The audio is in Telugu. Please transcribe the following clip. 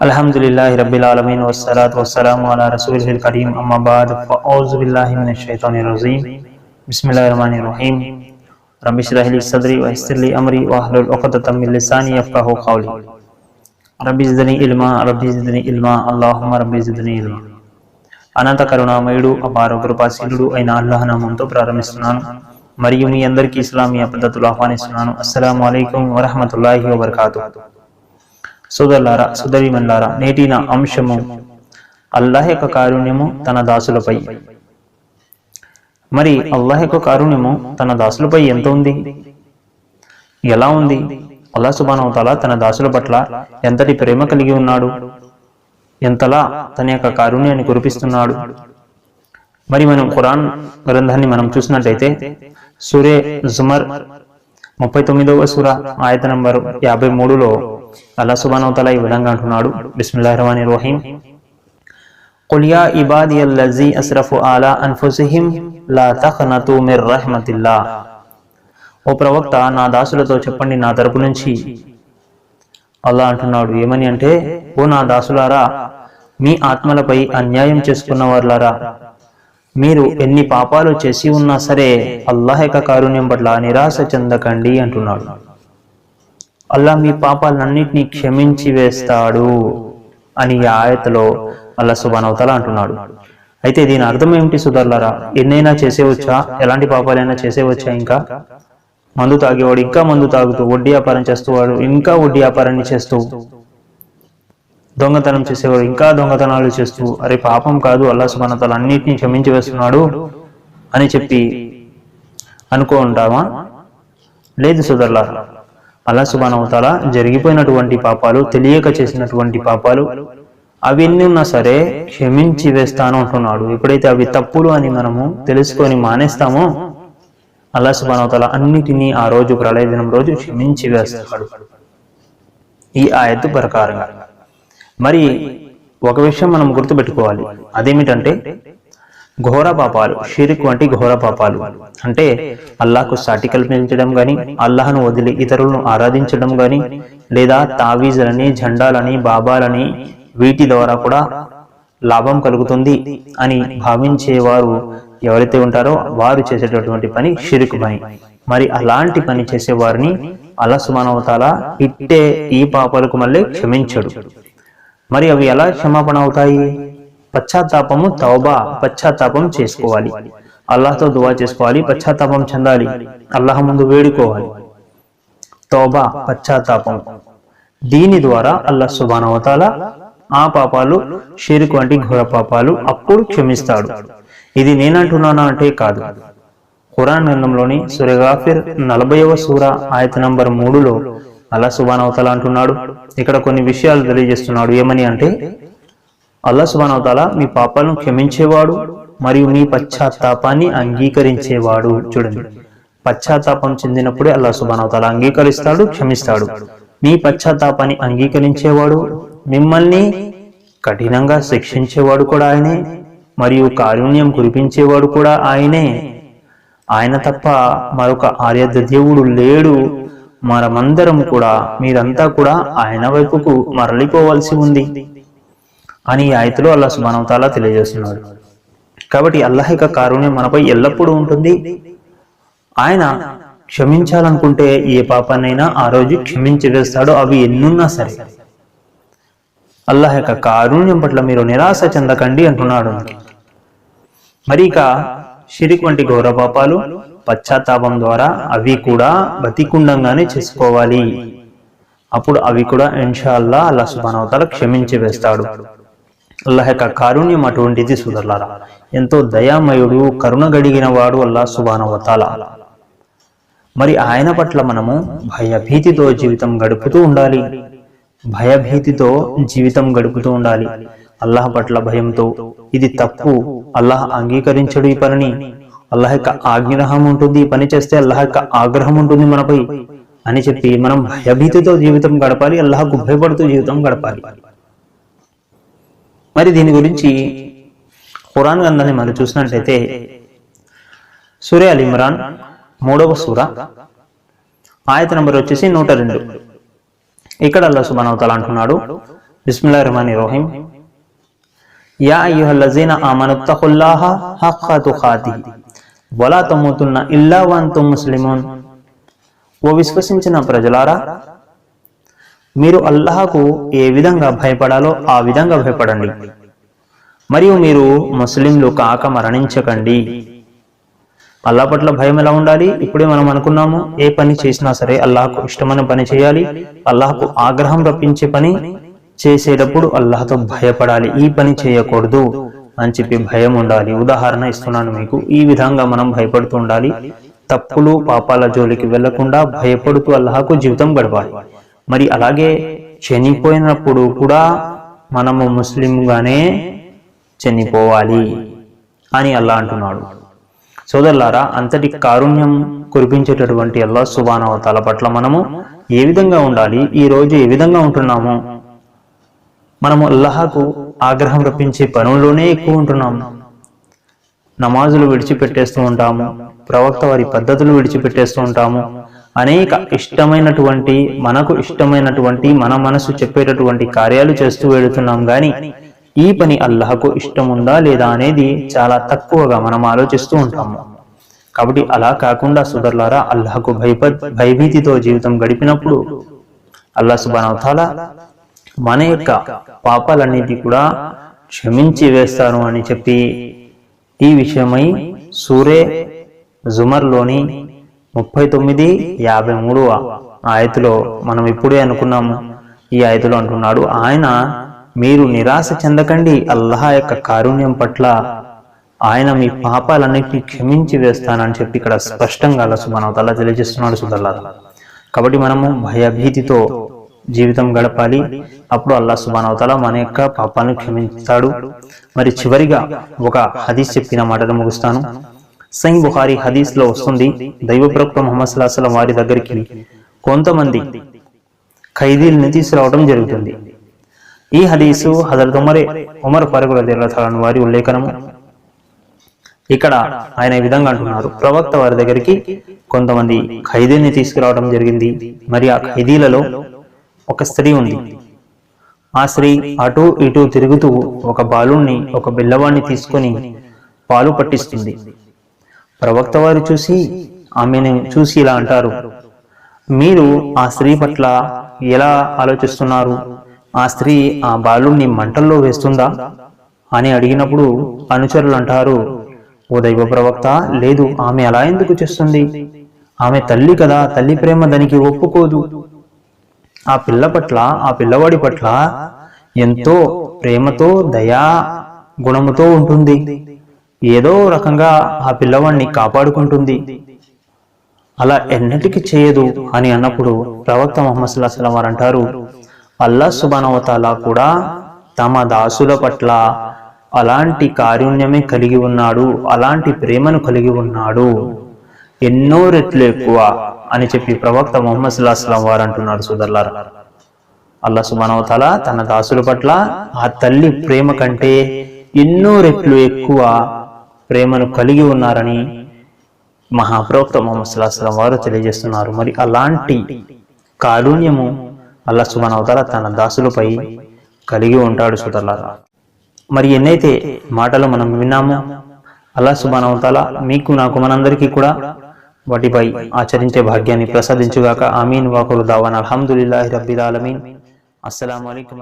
الحمد لله رب العالمين والصلاة والسلام على رسوله الكريم أما بعد فأعوذ بالله من الشيطان الرجيم بسم الله الرحمن الرحيم رب اشرح لي صدري ويسر لي أمري واحلل عقدة من لساني يفقهوا قولي رب زدني علما رب زدني علما اللهم رب زدني علما అనంత కరుణామయుడు అపార కృపాశీలుడు అయిన అల్లాహ్ నామంతో ప్రారంభిస్తున్నాను మరియు మీ అందరికీ ఇస్లామీయ పద్ధతులు ఆహ్వానిస్తున్నాను అస్సలాము అలైకుం వరహమతుల్లాహి వబర్కాతు సోదరులారా సుదరిమన్లారా నేటి నా అంశము అల్లాహ్ యొక్క కారుణ్యము తన దాసులపై. మరి అల్లాహ్ యొక్క కారుణ్యము తన దాసులపై ఎంత ఉంది? ఎలా ఉంది? అల్లా సుబానవతాల తన దాసుల పట్ల ఎంతటి ప్రేమ కలిగి ఉన్నాడు? ఎంతలా తన యొక్క కారుణ్యాన్ని కురిపిస్తున్నాడు? మరి మనం ఖురాన్ గ్రంథాన్ని మనం చూసినట్లయితే సూర్య జుమర్ ముప్పై తొమ్మిదవ సూర ఆయత నంబర్ యాభై మూడులో అల్లా సుబానవతల ఈ విధంగా అంటున్నాడు బిస్మిల్లాహ్ రహమాని రహీం قل يا عبادي الذي اسرفوا على انفسهم لا تقنطوا من رحمة الله ఓ ప్రవక్త నా దాసులతో చెప్పండి నా తరపు నుంచి అల్లా అంటున్నాడు ఏమని అంటే ఓ నా దాసులారా మీ ఆత్మలపై అన్యాయం చేసుకున్న వారులారా మీరు ఎన్ని పాపాలు చేసి ఉన్నా సరే అల్లాహ్ యొక్క కారుణ్యం పట్ల నిరాశ చెందకండి అంటున్నాడు అల్లా మీ పాపాలన్నింటినీ క్షమించి వేస్తాడు అని ఈ ఆయతలో అల్లా సుబానవతల అంటున్నాడు. అయితే దీని అర్థం ఏమిటి సుధర్లరా ఎన్నైనా చేసేవచ్చా? ఎలాంటి పాపాలైనా చేసేవచ్చా ఇంకా? మందు తాగేవాడు ఇంకా మందు తాగుతూ వడ్డీ వ్యాపారం చేస్తూవాడు ఇంకా వడ్డీ వ్యాపారాన్ని చేస్తూ దొంగతనం చేసేవాడు ఇంకా దొంగతనాలు చేస్తూ అరే పాపం కాదు అల్లా సుబానతలు అన్నింటినీ క్షమించి వేస్తున్నాడు అని చెప్పి అనుకో ఉంటామా లేదు సుధర్లా అల్లా సుబానవతాల జరిగిపోయినటువంటి పాపాలు తెలియక చేసినటువంటి పాపాలు అవి ఎన్ని ఉన్నా సరే క్షమించి వేస్తాను అంటున్నాడు. ఎప్పుడైతే అవి తప్పులు అని మనము తెలుసుకొని మానేస్తామో అల్లా సుబానవతాల అన్నిటినీ ఆ రోజు ప్రళయ దినం రోజు క్షమించి వేస్తాడు. ఈ ఆయత్తు ప్రకారంగా. మరి ఒక విషయం మనం గుర్తుపెట్టుకోవాలి. అదేమిటంటే ఘోర పాపాలు షిరిక్ వంటి ఘోర పాపాలు. అంటే అల్లాహకు సాటి కల్పించడం గాని అల్లాహను వదిలి ఇతరులను ఆరాధించడం గాని లేదా తావీజులని జెండాలని బాబాలని వీటి ద్వారా కూడా లాభం కలుగుతుంది అని భావించేవారు ఎవరైతే ఉంటారో వారు చేసేటటువంటి పని షిరుకు పని. మరి అలాంటి పని చేసే వారిని అల్లా సుమానవతాల ఇట్టే ఈ పాపాలకు మళ్ళీ క్షమించడు. మరి అవి ఎలా క్షమాపణ అవుతాయి? పశ్చాత్తాపము తౌబా పశ్చాత్తాపం చేసుకోవాలి. అల్లాహ్తో దువా చేసుకోవాలి పశ్చాత్తాపం చెందాలి. అల్లాహ్ ముందు వేడుకోవాలి. తౌబా పశ్చాత్తాపం. దీని ద్వారా అల్లాహ్ సుబానవతాల ఆ పాపాలు షిరుకు వంటి ఘోర పాపాలు అప్పుడు క్షమిస్తాడు. ఇది నేనంటున్నానా అంటే కాదు. ఖురాన్ గ్రంథంలోని సురగాఫిర్ నలభైవ సూర ఆయత నంబర్ మూడులో అల్లా సుబానవతల అంటున్నాడు. ఇక్కడ కొన్ని విషయాలు తెలియజేస్తున్నాడు. ఏమని అంటే అల్లా సుబానవతాల మీ పాపాలను క్షమించేవాడు మరియు మీ పశ్చాత్తాపాన్ని అంగీకరించేవాడు. చూడండి. పశ్చాత్తాపం చెందినప్పుడే అల్లా సుబానవతాల అంగీకరిస్తాడు క్షమిస్తాడు. మీ పశ్చాత్తాపాన్ని అంగీకరించేవాడు మిమ్మల్ని కఠినంగా శిక్షించేవాడు కూడా ఆయనే మరియు కారుణ్యం కురిపించేవాడు కూడా ఆయనే. ఆయన తప్ప మరొక ఆర్యద దేవుడు లేడు. మనమందరం కూడా మీరంతా కూడా ఆయన వైపుకు మరలిపోవలసి ఉంది. అని ఈ ఆయతలో అల్లా సుమానవతాలా తెలియజేస్తున్నాడు. కాబట్టి అల్లాహ్ యొక్క కారుణ్యం మనపై ఎల్లప్పుడూ ఉంటుంది. ఆయన క్షమించాలనుకుంటే ఏ పాపాన్నైనా ఆ రోజు క్షమించి వేస్తాడో అవి ఎన్నున్నా సరే. అల్లాహ్ యొక్క కారుణ్యం పట్ల మీరు నిరాశ చెందకండి అంటున్నాడు. మరి ఇక షిరిక్ వంటి ఘోర పాపాలు పశ్చాత్తాపం ద్వారా అవి కూడా బతికుండంగానే చేసుకోవాలి. అప్పుడు అవి కూడా ఇన్షాల్లా అల్లా సుబానవతాల క్షమించి వేస్తాడు. అల్లాహ్ యొక్క కారుణ్యం అటువంటిది సుదర్లారా. ఎంతో దయామయుడు కరుణ గడిగిన వాడు అల్లా సుబానవతాల మరి ఆయన పట్ల మనము భయభీతితో జీవితం గడుపుతూ ఉండాలి. భయభీతితో జీవితం గడుపుతూ ఉండాలి. అల్లాహ్ పట్ల భయంతో. ఇది తప్పు. అల్లాహ్ అంగీకరించడు ఈ పనిని. అల్లాహ్ యొక్క ఆగ్రహం ఉంటుంది. పని చేస్తే అల్లాహ్ యొక్క ఆగ్రహం ఉంటుంది మనపై. అని చెప్పి మనం భయభీతితో జీవితం గడపాలి. అల్లాహకు భయపడుతూ జీవితం గడపాలి. మరి దీని గురించి ఖురాన్ గ్రంథాన్ని మనం చూసినట్లయితే సూర్య అల్ ఇమ్రాన్ మూడవ సూర ఆయత నంబర్ వచ్చేసి నూట రెండు. ఇక్కడ అల్లా సుబానవతాల అంటున్నాడు బిస్మిల్లా రహమాని రోహిం. యా అయ్యుహల్లజీన ఆమనుత్తహుల్లాహ హక్క తుఖాతిహి వలా తమ్ముతున్న ఇల్లా వంతు ముస్లిమూన్. ఓ విశ్వసించిన ప్రజలారా మీరు అల్లాహకు ఏ విధంగా భయపడాలో ఆ విధంగా భయపడండి. మరియు మీరు ముస్లింలు కాక మరణించకండి. అల్లా పట్ల భయం ఎలా ఉండాలి? ఇప్పుడే మనం అనుకున్నాము ఏ పని చేసినా సరే అల్లాహకు ఇష్టమైన పని చేయాలి. అల్లాహకు ఆగ్రహం రప్పించే పని చేసేటప్పుడు అల్లాహతో భయపడాలి. ఈ పని చేయకూడదు అని చెప్పి భయం ఉండాలి. ఉదాహరణ ఇస్తున్నాను మీకు. ఈ విధంగా మనం భయపడుతూ ఉండాలి. తప్పులు పాపాల జోలికి వెళ్ళకుండా భయపడుతూ అల్లాహకు జీవితం గడపాలి. మరి అలాగే చనిపోయినప్పుడు కూడా మనము ముస్లింగానే చనిపోవాలి అని అల్లా అంటున్నాడు. సోదరులారా అంతటి కారుణ్యం కురిపించేటటువంటి అల్లా సుబానవతాల పట్ల మనము ఏ విధంగా ఉండాలి? ఈ రోజు ఏ విధంగా ఉంటున్నాము? మనము అల్లహకు ఆగ్రహం రప్పించే పనుల్లోనే ఎక్కువ ఉంటున్నాము నమాజులు విడిచిపెట్టేస్తూ ఉంటాము ప్రవక్త వారి పద్ధతులు విడిచిపెట్టేస్తూ ఉంటాము అనేక ఇష్టమైనటువంటి మనకు ఇష్టమైనటువంటి మన మనసు చెప్పేటటువంటి కార్యాలు చేస్తూ వెళుతున్నాం గాని ఈ పని అల్లహకు ఇష్టం ఉందా లేదా అనేది చాలా తక్కువగా మనం ఆలోచిస్తూ ఉంటాము. కాబట్టి అలా కాకుండా సుదర్లారా అల్లహకు భయప భయభీతితో జీవితం గడిపినప్పుడు అల్లా సుబానవతాల మన యొక్క పాపాలన్నిటి కూడా క్షమించి వేస్తాను అని చెప్పి ఈ విషయమై సూరే జుమర్లోని ముప్పై తొమ్మిది యాభై మూడు ఆయతులో మనం ఇప్పుడే అనుకున్నాము ఈ ఆయతులో అంటున్నాడు ఆయన మీరు నిరాశ చెందకండి. అల్లాహ్ యొక్క కారుణ్యం పట్ల ఆయన మీ పాపాలన్నింటినీ క్షమించి వేస్తానని చెప్పి ఇక్కడ స్పష్టంగా అలా సుమానవతల్లా తెలియజేస్తున్నాడు సుదల్లా కాబట్టి మనము భయభీతితో జీవితం గడపాలి. అప్పుడు అల్లా సుబానవతల మన యొక్క పాపాలను క్షమించాడు మరి చివరిగా ఒక హదీస్ చెప్పిన మాటను ముగుస్తాను. సై బుహారి హదీస్లో వస్తుంది దైవ ప్రవక్త ముహమ్మద్ సలాహం వారి దగ్గరికి కొంతమంది ఖైదీల్ని తీసుకురావడం జరుగుతుంది. ఈ హదీసు హజరత్ ఉమరే ఉమర్ పరుగుల రదిల్లాహు వారి ఉల్లేఖనము. ఇక్కడ ఆయన ఈ విధంగా అంటున్నారు ప్రవక్త వారి దగ్గరికి కొంతమంది ఖైదీని తీసుకురావడం జరిగింది మరి ఆ ఖైదీలలో ఒక స్త్రీ ఉంది. ఆ స్త్రీ అటు ఇటు తిరుగుతూ ఒక బాలుణ్ణి ఒక బిల్లవాణ్ణి తీసుకొని పాలు పట్టిస్తుంది. ప్రవక్త వారు చూసి ఆమెను చూసి ఇలా అంటారు. మీరు ఆ స్త్రీ పట్ల ఎలా ఆలోచిస్తున్నారు? ఆ స్త్రీ ఆ బాలుణ్ణి మంటల్లో వేస్తుందా? అని అడిగినప్పుడు అనుచరులు అంటారు ఓ దైవ ప్రవక్త లేదు ఆమె అలా ఎందుకు చేస్తుంది? ఆమె తల్లి కదా తల్లి ప్రేమ దానికి ఒప్పుకోదు. ఆ పిల్ల పట్ల ఆ పిల్లవాడి పట్ల ఎంతో ప్రేమతో దయా గుణముతో ఉంటుంది. ఏదో రకంగా ఆ పిల్లవాడిని కాపాడుకుంటుంది. అలా ఎన్నటికి చేయదు అని అన్నప్పుడు ప్రవక్త మొహమ్మద్ సుల్లాహం వారు అంటారు అల్లా సుబానవతాలా కూడా తమ దాసుల పట్ల అలాంటి కారుణ్యమే కలిగి ఉన్నాడు అలాంటి ప్రేమను కలిగి ఉన్నాడు. ఎన్నో రెట్లు ఎక్కువ అని చెప్పి ప్రవక్త మొహమ్మద్ సుల్లాహం వారు అంటున్నారు సుదర్లారా. అల్లా సుబానవతాల తన దాసుల పట్ల ఆ తల్లి ప్రేమ కంటే ఎన్నో రెట్లు ఎక్కువ ప్రేమను కలిగి ఉన్నారని మహాప్రవక్త మొహమ్మద్ సుల్లాహం వారు తెలియజేస్తున్నారు. మరి అలాంటి కారుణ్యము అల్లా సుబానవతాల తన దాసులపై కలిగి ఉంటాడు సుదర్లారా మరి ఎన్నైతే మాటలు మనం విన్నామో అల్లా సుబానవతాల మీకు నాకు మనందరికీ కూడా వాటిపై ఆచరించే భాగ్యాన్ని ప్రసాదించుగాక. ఆమీన్. వాకులు దావాన్. అల్హమ్దుల్లాహి రబ్బిల్ ఆలమీన్. అస్సలం అయికం